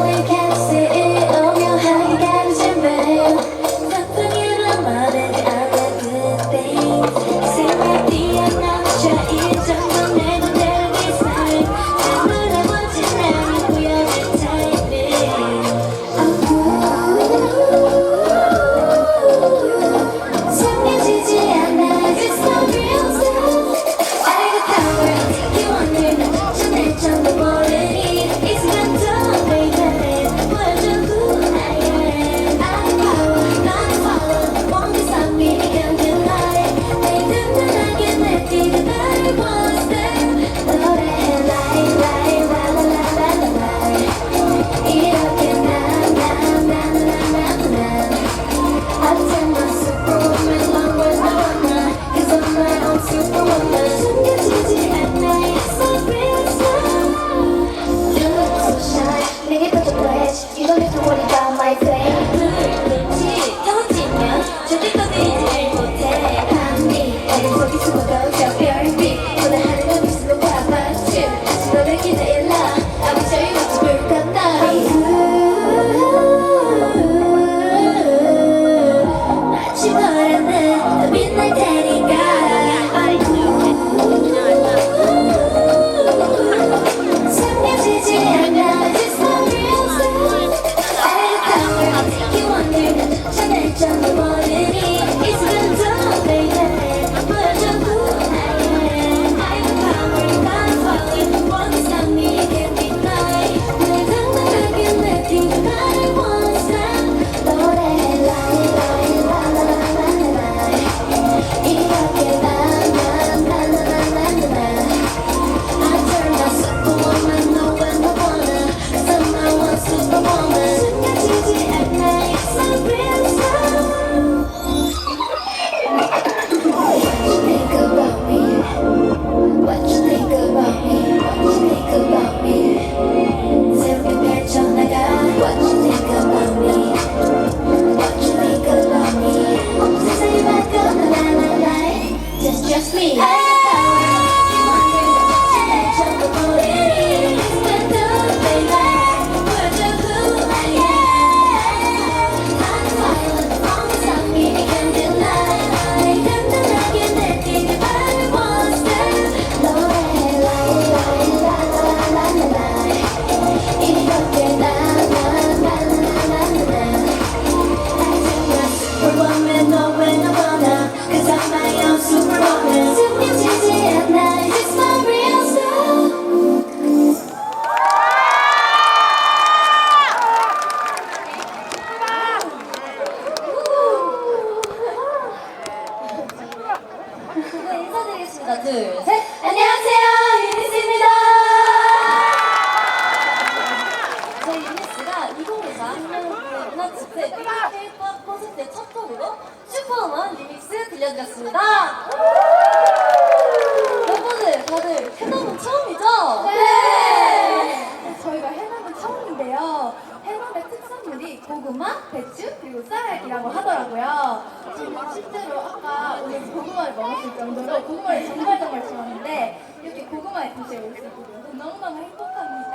doing 들려드렸습니다. 여러분들 다들 해남은 처음이죠? 네. 네. 저희가 해남은 처음인데요. 해남의 특산물이 고구마, 배추 그리고 쌀이라고 하더라고요. 저는 실제로 아까 오늘 고구마를 먹었을 정도로 고구마를 정말 정말 좋아하는데 이렇게 고구마의 도시에 올수 있어서 너무너무 행복합니다.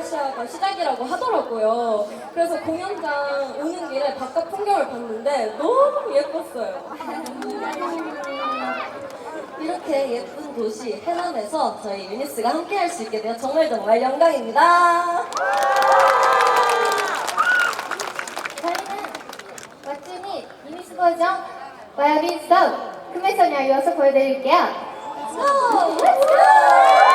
마레이시아가 시작이라고 하더라고요. 그래서 공연장 오는 길에 바깥 풍경을 봤는데 너무 예뻤어요. 이렇게 예쁜 도시 해남에서 저희 유니스가 함께 할 수 있게 되어 정말 정말 영광입니다. 저희는 마춘이 유니스 버전 마야빈 썸 금메소녀 이어서 보여드릴게요. So, let's!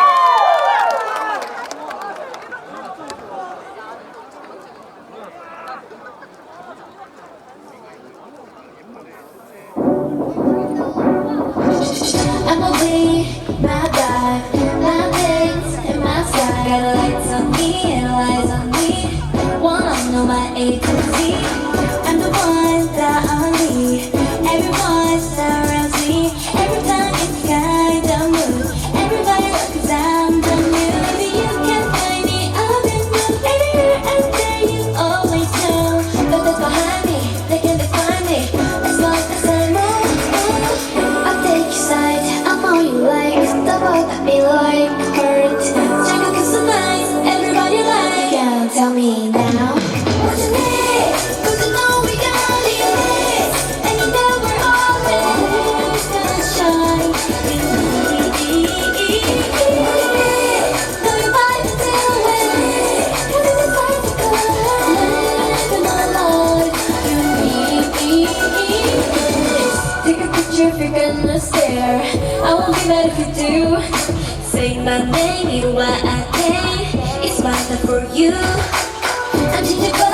you're gonna stare. I won't be mad if you do. Say my name, you know why I hate. It's my time for you. I'm just a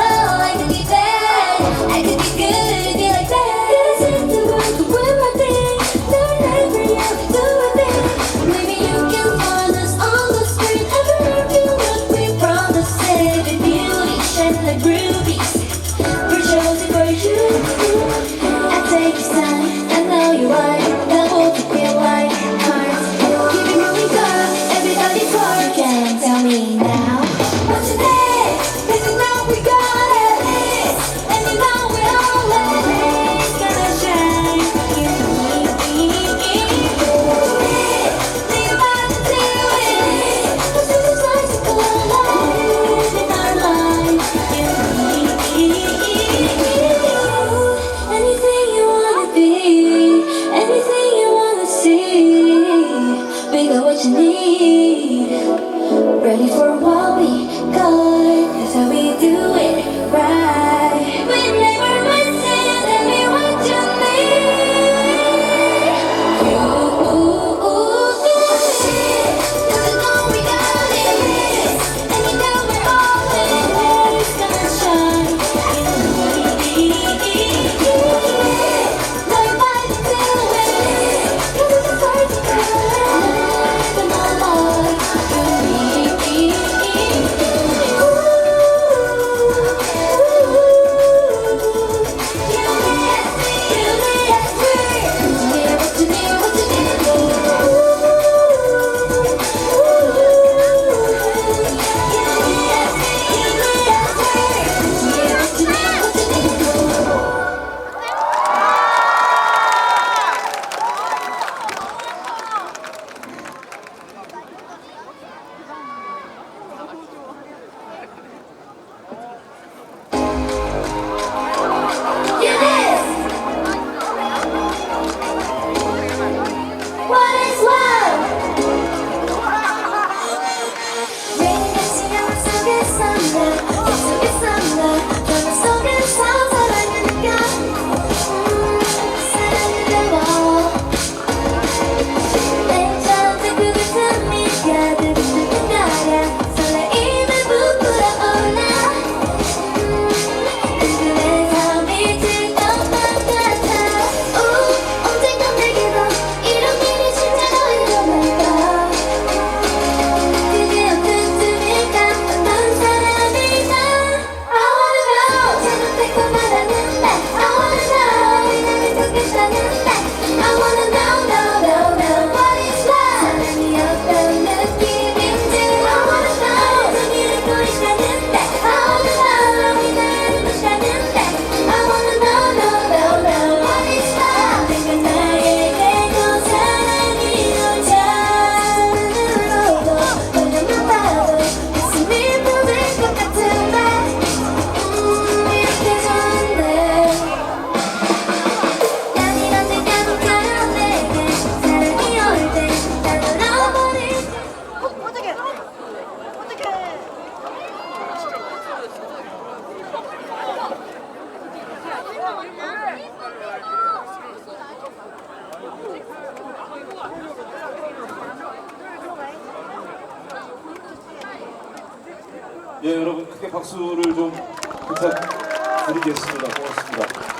드리겠습니다. 고맙습니다.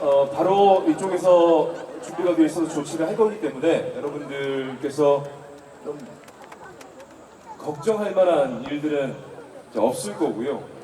어, 바로 이쪽에서 준비가 되어 있어서 조치를 할 거기 때문에 여러분들께서 좀 걱정할 만한 일들은 없을 거고요.